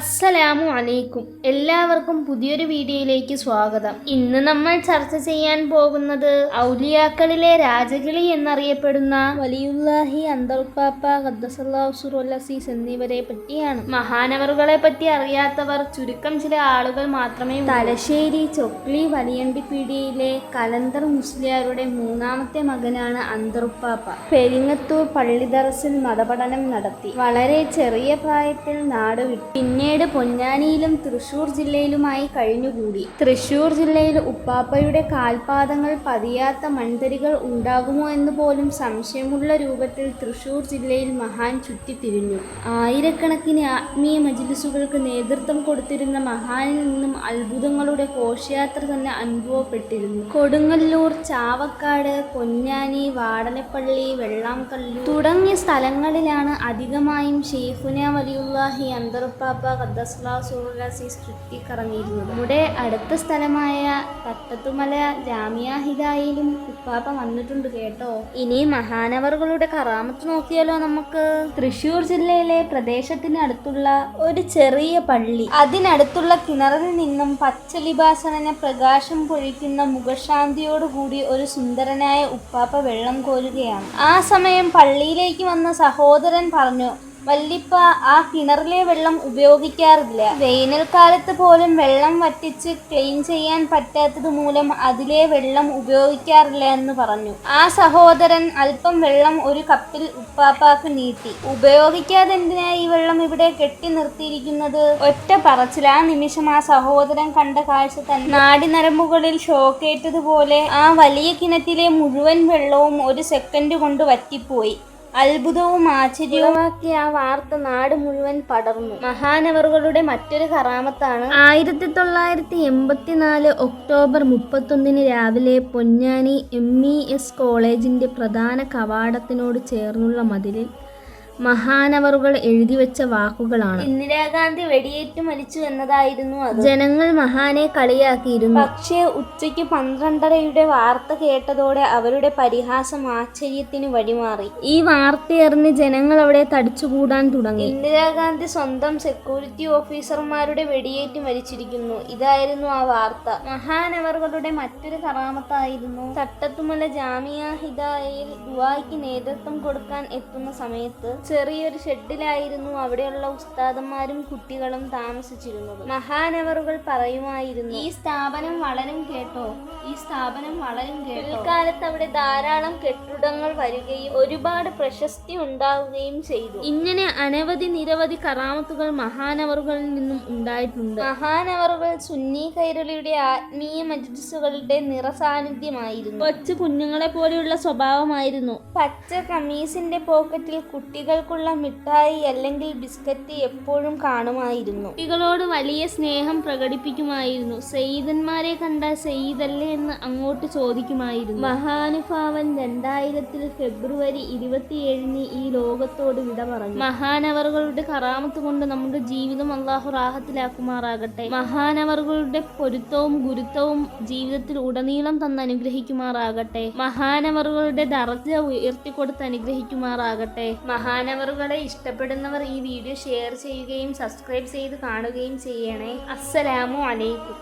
അസ്സലാമു അലൈക്കും. എല്ലാവർക്കും പുതിയൊരു വീഡിയോയിലേക്ക് സ്വാഗതം. ഇന്ന് നമ്മൾ ചർച്ച ചെയ്യാൻ പോകുന്നത് ഔലിയാക്കളിലെ രാജകിളി എന്നറിയപ്പെടുന്ന വലിയുല്ലാഹി ഖദ്ദസല്ലാസുറല്ലസീസ് എന്നിവരെ പറ്റിയാണ്. മഹാനവറുകളെ പറ്റി അറിയാത്തവർ ചുരുക്കം ചില ആളുകൾ മാത്രമേ. തലശ്ശേരി ചൊക്ലി വലിയണ്ടിപ്പീടിയിലെ കലന്തർ മുസ്ലിയാരുടെ മൂന്നാമത്തെ മകനാണ് അന്തർപ്പാപ്പ പെരിങ്ങത്തൂർ പള്ളിദറസിൽ മതപഠനം നടത്തി. വളരെ ചെറിയ പ്രായത്തിൽ നാട് വിട്ടു. പിന്നീട് പൊന്നാനിയിലും തൃശൂർ ജില്ലയിലുമായി കഴിഞ്ഞുകൂടി. തൃശൂർ ജില്ലയിൽ ഉപ്പാപ്പയുടെ കാൽപാദങ്ങൾ പതിയാത്ത മൺതരികൾ ഉണ്ടാകുമോ എന്ന് പോലും സംശയമുള്ള രൂപത്തിൽ തൃശൂർ ജില്ലയിൽ മഹാൻ ചുറ്റിത്തിരിഞ്ഞു. ആയിരക്കണക്കിന് ആത്മീയ മജിലിസുകൾക്ക് നേതൃത്വം കൊടുത്തിരുന്ന മഹാനിൽ നിന്നും അത്ഭുതങ്ങളുടെ ഘോഷയാത്ര തന്നെ അനുഭവപ്പെട്ടിരുന്നു. കൊടുങ്ങല്ലൂർ ചാവക്കാട് പൊന്നാനി വാടനപ്പള്ളി വെള്ളാംകല്ലൂർ തുടങ്ങിയ സ്ഥലങ്ങളിലാണ് അധികമായും ഷെയ്ഖുന വലിയുല്ലാഹി അന്തർപ്പാപ്പ ഖദ്ദസ്ലാസുറസീസ് ചുറ്റിക്കറങ്ങിയിരുന്നത് നമ്മുടെ അടുത്ത സ്ഥലമായ തട്ടത്തുമല ജാമിയ ഹിദായിലും ഉപ്പാപ്പ വന്നിട്ടുണ്ട് കേട്ടോ. ഇനി മഹാനവറുകളുടെ കറാമത്ത് നോക്കിയാലോ നമുക്ക് തൃശൂർ ജില്ലയിലെ പ്രദേശത്തിനടുത്തുള്ള ഒരു ചെറിയ പള്ളി അതിനടുത്തുള്ള കിണറിൽ നിന്നും പച്ച ലിബാസനന പ്രകാശം പൊഴിക്കുന്ന മുഖശാന്തിയോടുകൂടി ഒരു സുന്ദരനായ ഉപ്പാപ്പ വെള്ളം കോരുകയാണ്. ആ സമയം പള്ളിയിലേക്ക് വന്ന സഹോദരൻ പറഞ്ഞു വല്ലിപ്പ ആ കിണറിലെ വെള്ളം ഉപയോഗിക്കാറില്ല. വേനൽക്കാലത്ത് പോലും വെള്ളം വറ്റിച്ച് ക്ലീൻ ചെയ്യാൻ പറ്റാത്തത് മൂലം അതിലെ വെള്ളം ഉപയോഗിക്കാറില്ല എന്ന് പറഞ്ഞു. ആ സഹോദരൻ അല്പം വെള്ളം ഒരു കപ്പിൽ ഉപ്പാപ്പാക്ക് നീട്ടി. ഉപയോഗിക്കാതെ എന്തിനാ ഈ വെള്ളം ഇവിടെ കെട്ടി നിർത്തിയിരിക്കുന്നത്? ഒറ്റ പറച്ചിൽ. ആ നിമിഷം ആ സഹോദരൻ കണ്ട കാഴ്ച തന്നെ. നാടിനരമ്പുകളിൽ ഷോക്കേറ്റതുപോലെ ആ വലിയ കിണറ്റിലെ മുഴുവൻ വെള്ളവും ഒരു സെക്കൻഡ് കൊണ്ട് വറ്റിപ്പോയി. അത്ഭുതവും ആശ്ചര്യവുമാക്കി ആ വാർത്ത നാട് മുഴുവൻ പടർന്നു. മഹാനവറുകളുടെ മറ്റൊരു കറാമത്താണ്. ആയിരത്തി തൊള്ളായിരത്തി എൺപത്തിനാല് ഒക്ടോബർ മുപ്പത്തൊന്നിന് രാവിലെ പൊന്നാനി എം ഇ എസ് കോളേജിന്റെ പ്രധാന കവാടത്തിനോട് ചേർന്നുള്ള മതിലിൽ മഹാനവറുകൾ എഴുതി വെച്ച വാക്കുകളാണ്. ഇന്ദിരാഗാന്ധി വെടിയേറ്റ് മരിച്ചു എന്നതായിരുന്നു അത്. ജനങ്ങൾ മഹാനെ കളിയാക്കിയിരുന്നു. പക്ഷേ ഉച്ചയ്ക്ക് പന്ത്രണ്ടരയുടെ വാർത്ത കേട്ടതോടെ അവരുടെ പരിഹാസം ആശ്ചര്യത്തിന് വഴിമാറി. ഈ വാർത്തയറിഞ്ഞ് ജനങ്ങൾ അവിടെ തടിച്ചുകൂടാൻ തുടങ്ങി. ഇന്ദിരാഗാന്ധി സ്വന്തം സെക്യൂരിറ്റി ഓഫീസർമാരുടെ വെടിയേറ്റ് മരിച്ചിരിക്കുന്നു. ഇതായിരുന്നു ആ വാർത്ത. മഹാനവറുകളുടെ മറ്റൊരു കറാമത്തായിരുന്നു തട്ടത്തുമല ജാമിയ ഹിദായയിൽ ദുബായ്ക്ക് നേതൃത്വം കൊടുക്കാൻ എത്തുന്ന സമയത്ത് ചെറിയൊരു ഷെഡിലായിരുന്നു അവിടെയുള്ള ഉസ്താദന്മാരും കുട്ടികളും താമസിച്ചിരുന്നത്. മഹാനവറുകൾ പറയുമായിരുന്നു ഈ സ്ഥാപനം വളരും കേട്ടോ ഈ സ്ഥാപനം വളരും കേട്ടോ. പിൽക്കാലത്ത് അവിടെ ധാരാളം കെട്ടിടങ്ങൾ വരികയും ഒരുപാട് പ്രശസ്തി ഉണ്ടാവുകയും ചെയ്തു. ഇങ്ങനെ അനവധി നിരവധി കറാമത്തുകൾ മഹാനവറുകളിൽ നിന്നും ഉണ്ടായിട്ടുണ്ട്. മഹാനവറുകൾ സുന്നി കൈരളിയുടെ ആത്മീയ മജ്ലിസുകളുടെ നിറസാന്നിധ്യമായിരുന്നു. കൊച്ചു കുഞ്ഞുങ്ങളെ പോലെയുള്ള സ്വഭാവമായിരുന്നു. പച്ച കമീസിന്റെ പോക്കറ്റിൽ കുട്ടികൾക്കുള്ള മിഠായി അല്ലെങ്കിൽ ബിസ്ക്കറ്റ് എപ്പോഴും കാണുമായിരുന്നു. കുട്ടികളോട് വലിയ സ്നേഹം പ്രകടിപ്പിക്കുമായിരുന്നു. സെയ്തന്മാരെ കണ്ട സെയ്തല്ലേ എന്ന് അങ്ങോട്ട് ചോദിക്കുമായിരുന്നു. മഹാനുഭാവൻ രണ്ടായിരത്തിൽ ഫെബ്രുവരി ഇരുപത്തിയേഴിന് ഈ ലോകത്തോട് വിട പറഞ്ഞു. മഹാനവറുകളുടെ കറാമത്ത് കൊണ്ട് നമ്മുടെ ജീവിതം അള്ളാഹു റാഹത്തിലാക്കുമാറാകട്ടെ. മഹാനവറുകളുടെ പൊരുത്തവും ഗുരുത്വവും ജീവിതത്തിൽ ഉടനീളം തന്ന് അനുഗ്രഹിക്കുമാറാകട്ടെ. മഹാനവറുകളുടെ ദർജ ഉയർത്തിക്കൊടുത്ത് അനുഗ്രഹിക്കുമാറാകട്ടെ. മഹാനവറുകളെ ഇഷ്ടപ്പെടുന്നവർ ഈ വീഡിയോ ഷെയർ ചെയ്യുകയും സബ്സ്ക്രൈബ് ചെയ്ത് കാണുകയും ചെയ്യണേ. അസ്സലാമു അലൈക്കും.